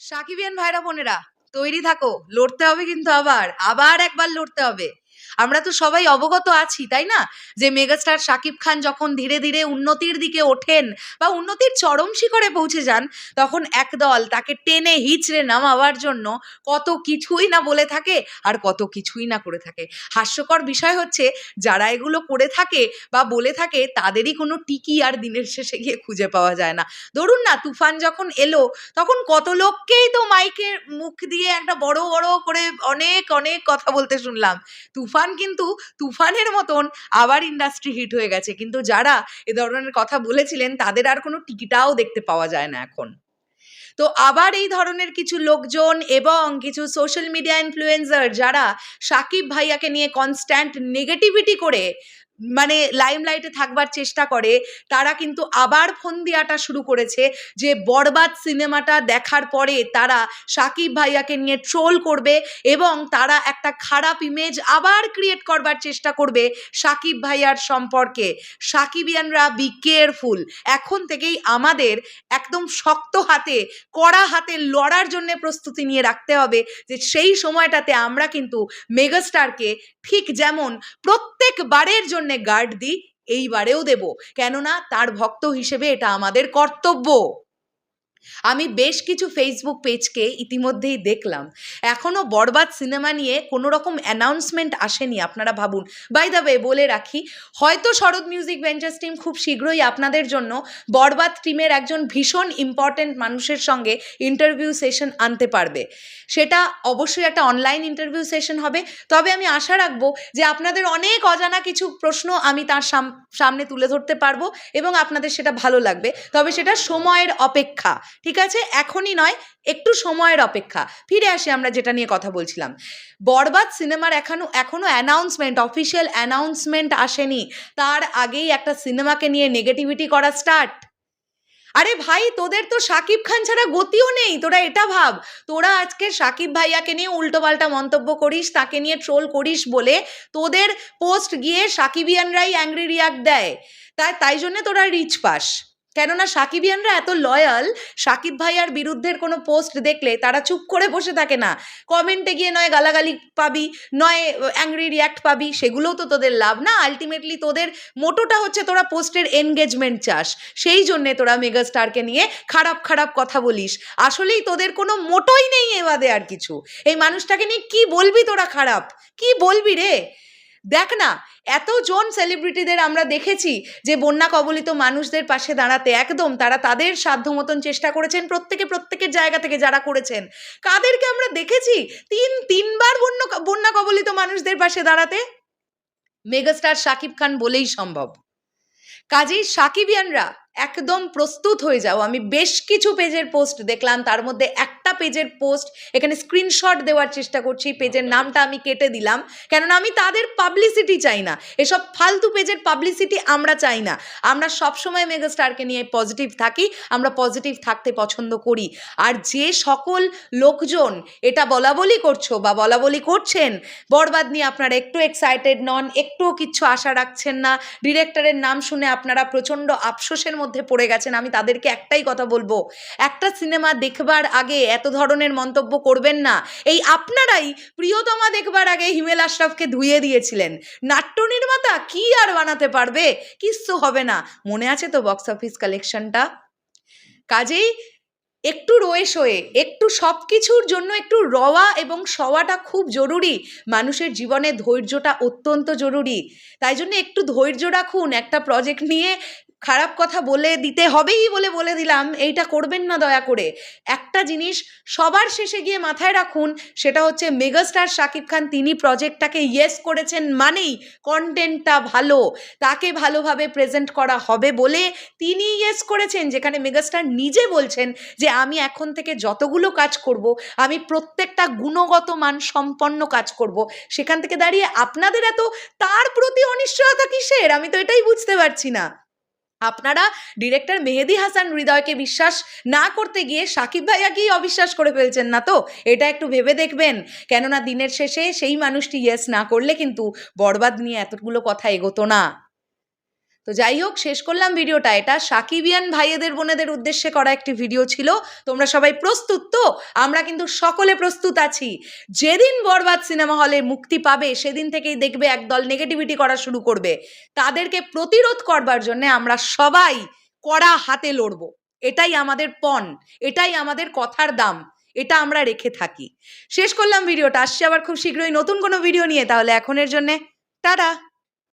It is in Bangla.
সাকিবিয়ান ভাইরা বোনেরা তৈরি থাকো লড়তে হবে কিন্তু আবার আবার একবার লড়তে হবে। আমরা তো সবাই অবগত আছি, তাই না? যে মেগাস্টার শাকিব খান যখন ধীরে ধীরে উন্নতির দিকে ওঠেন বা উন্নতির চরম শিখরে পৌঁছে যান, তখন একদল তাকে টেনে হিচড়ে নামাবার জন্য কত কিছুই না বলে থাকে আর কত কিছুই না করে থাকে। হাস্যকর বিষয় হচ্ছে, যারা এগুলো করে থাকে বা বলে থাকে, তাদেরই কোনো টিকি আর দিনের শেষে গিয়ে খুঁজে পাওয়া যায় না। ধরুন না, তুফান যখন এলো, তখন কত লোককেই তো মাইকের মুখ দিয়ে একটা বড় বড় করে অনেক অনেক কথা বলতে শুনলাম। তুফান কিন্তু তুফানের মতন আবার ইন্ডাস্ট্রি হিট হয়ে গেছে। কিন্তু যারা এ ধরনের কথা বলেছিলেন, তাদের আর কোনো টিকিটাও দেখতে পাওয়া যায় না এখন। তো আবার এই ধরনের কিছু লোকজন এবং কিছু সোশ্যাল মিডিয়া ইনফ্লুয়েন্সার যারা সাকিব ভাইয়াকে নিয়ে কনস্ট্যান্ট নেগেটিভিটি করে মানে লাইমলাইটে থাকবার চেষ্টা করে, তারা কিন্তু আবার ফোন দেওয়াটা শুরু করেছে যে বরবাদ সিনেমাটা দেখার পরে তারা সাকিব ভাইয়াকে নিয়ে ট্রোল করবে এবং তারা একটা খারাপ ইমেজ আবার ক্রিয়েট করবার চেষ্টা করবে সাকিব ভাইয়ার সম্পর্কে। সাকিবিয়ানরা বি কেয়ারফুল এখন থেকেই আমাদের একদম শক্ত হাতে, কড়া হাতে লড়ার জন্য প্রস্তুতি নিয়ে রাখতে হবে যে সেই সময়টাতে আমরা কিন্তু মেগাস্টারকে ঠিক যেমন প্রত্যেকবারের জন্য গার্ড দিই এইবারেও দেব। কেননা তার ভক্ত হিসেবে এটা আমাদের কর্তব্য। আমি বেশ কিছু ফেসবুক পেজকে ইতিমধ্যেই দেখলাম। এখনও বরবাদ সিনেমা নিয়ে কোনো রকম অ্যানাউন্সমেন্ট আসেনি, আপনারা ভাবুন। বাই দ্য ওয়ে বলে রাখি, হয়তো শরৎ মিউজিক ভেঞ্চার্স টিম খুব শীঘ্রই আপনাদের জন্য বরবাদ টিমের একজন ভীষণ ইম্পর্ট্যান্ট মানুষের সঙ্গে ইন্টারভিউ সেশন আনতে পারবে। সেটা অবশ্যই একটা অনলাইন ইন্টারভিউ সেশন হবে। তবে আমি আশা রাখব যে আপনাদের অনেক অজানা কিছু প্রশ্ন আমি তার সাম- সামনে তুলে ধরতে পারব এবং আপনাদের সেটা ভালো লাগবে। তবে সেটা সময়ের অপেক্ষা। ঠিক আছে? এখনই নয়, একটু সময়ের অপেক্ষা। ফিরে আসি আমরা যেটা নিয়ে কথা বলছিলাম। বরবাদ সিনেমার এখনও এখনও অ্যানাউন্সমেন্ট অফিসিয়াল অ্যানাউন্সমেন্ট আসেনি। তার আগেই একটা সিনেমাকে নিয়ে নেগেটিভিটি করা স্টার্ট আরে ভাই, তোদের তো সাকিব খান ছাড়া গতিও নেই। তোরা এটা ভাব। তোরা আজকে সাকিব ভাইয়াকে নিয়ে উল্টোপাল্টা মন্তব্য করিস, তাকে নিয়ে ট্রোল করিস বলে তোদের পোস্ট গিয়ে সাকিবিয়ানরাই অ্যাংরি রিয়াক্ট দেয়। তাই তাই জন্য তোরা রিচ পাস। কেননা সাকিবিয়ানরা এত লয়াল সাকিব ভাইয়ার বিরুদ্ধের কোনো পোস্ট দেখলে তারা চুপ করে বসে থাকে না। কমেন্টে গিয়ে নয় গালাগালি পাবি, নয় অ্যাংরি রিয়াক্ট পাবি, সেগুলোও তো তোদের লাভ না। আলটিমেটলি তোদের মোটোটা হচ্ছে তোরা পোস্টের এনগেজমেন্ট চাস। সেই জন্যে তোরা মেগাস্টারকে নিয়ে খারাপ খারাপ কথা বলিস। আসলেই তোদের কোনো মোটোই নেই এবাদে আর কিছু। এই মানুষটাকে নিয়ে কি বলবি তোরা খারাপ? কি বলবি রে? দেখ না, এতজন সেলিব্রিটিদের আমরা দেখেছি যে বন্যা কবলিত মানুষদের পাশে দাঁড়াতে একদম তারা তাদের সাধ্য মতন চেষ্টা করেছেন প্রত্যেকে প্রত্যেকের জায়গা থেকে যারা করেছেন। কাদেরকে আমরা দেখেছি তিন, তিনবার বন্য বন্যা কবলিত মানুষদের পাশে দাঁড়াতে? মেগাস্টার শাকিব খান বলেই সম্ভব। কাজেই সাকিবিয়ানরা একদম প্রস্তুত হয়ে যাও। আমি বেশ কিছু পেজের পোস্ট দেখলাম। তার মধ্যে একটা পেজের পোস্ট এখানে স্ক্রিনশট দেওয়ার চেষ্টা করছি। পেজের নামটা আমি কেটে দিলাম। কেননা আমি তাদের পাবলিসিটি চাই না। এসব ফালতু পেজের পাবলিসিটি আমরা চাই না। আমরা সবসময় মেগাস্টারকে নিয়ে পজিটিভ থাকি। আমরা পজিটিভ থাকতে পছন্দ করি। আর যে সকল লোকজন এটা বলা বলি করছ বা বলা বলি করছেন, বরবাদ নিয়ে আপনারা একটু এক্সাইটেড নন, একটুও কিচ্ছু আশা রাখছেন না। ডিরেক্টরের নাম শুনে আপনারা প্রচণ্ড আফসোসের পড়ে গেছেন, আমি তাদেরকে একটাই কথা বলব। একটা সিনেমা দেখবার আগে এত ধরনের মন্তব্য করবেন না। এই আপনারাই প্রিয়তমা দেখবার আগে হিমেল আশরাফকে ধুয়ে দিয়েছিলেন। নাট্য নির্মাতা কি আর বানাতে পারবে? কিচ্ছু হবে না। মনে আছে তো বক্স অফিস কালেকশনটা কাজেই একটু রয়ে সয়ে একটু সব কিছুর জন্য একটু রওয়া এবং সওয়াটা খুব জরুরি। মানুষের জীবনে ধৈর্যটা অত্যন্ত জরুরি। তাই জন্য একটু ধৈর্য রাখুন, একটা প্রজেক্ট নিয়ে খারাপ কথা বলে দিতে হবেই বলে বলে দিলাম, এইটা করবেন না দয়া করে। একটা জিনিস সবার শেষে গিয়ে মাথায় রাখুন, সেটা হচ্ছে মেগাস্টার শাকিব খান, তিনি প্রজেক্টটাকে ইয়েস করেছেন মানেই কন্টেন্টটা ভালো, তাকে ভালোভাবে প্রেজেন্ট করা হবে বলে তিনি ইয়েস করেছেন, যেখানে মেগাস্টার নিজে বলছেন যে, আমি এখন থেকে যতগুলো কাজ করব, আমি প্রত্যেকটা গুণগত মান সম্পন্ন কাজ করব। সেখান থেকে দাঁড়িয়ে আপনাদের এত, তার প্রতি অনিশ্চয়তা কিসের? আমি তো এটাই বুঝতে পারছি না। আপনারা ডিরেক্টর মেহেদি হাসান হৃদয়কে বিশ্বাস না করতে গিয়ে সাকিব ভাইয়াকেই অবিশ্বাস করে ফেলছেন না তো? এটা একটু ভেবে দেখবেন। কেননা দিনের শেষে সেই মানুষটি ইয়েস না করলে কিন্তু বরবাদ নিয়ে এতগুলো কথা এগোতো না। তো যাই হোক, শেষ করলাম ভিডিওটা। এটা সাকিবিয়ান ভাইয়েদের, বোনেদের উদ্দেশ্যে করা একটি ভিডিও ছিল। তোমরা সবাই প্রস্তুত তো? আমরা কিন্তু সকলে প্রস্তুত আছি। যেদিন বরবাদ সিনেমা হলে মুক্তি পাবে, সেদিন থেকেই দেখবে একদল নেগেটিভিটি করা শুরু করবে। তাদেরকে প্রতিরোধ করবার জন্য আমরা সবাই কড়া হাতে লড়বো। এটাই আমাদের পণ। এটাই আমাদের কথার দাম। এটা আমরা রেখে থাকি। শেষ করলাম ভিডিওটা। আসছে আবার খুব শীঘ্রই নতুন কোনো ভিডিও নিয়ে। তাহলে এখনের জন্যে টাটা!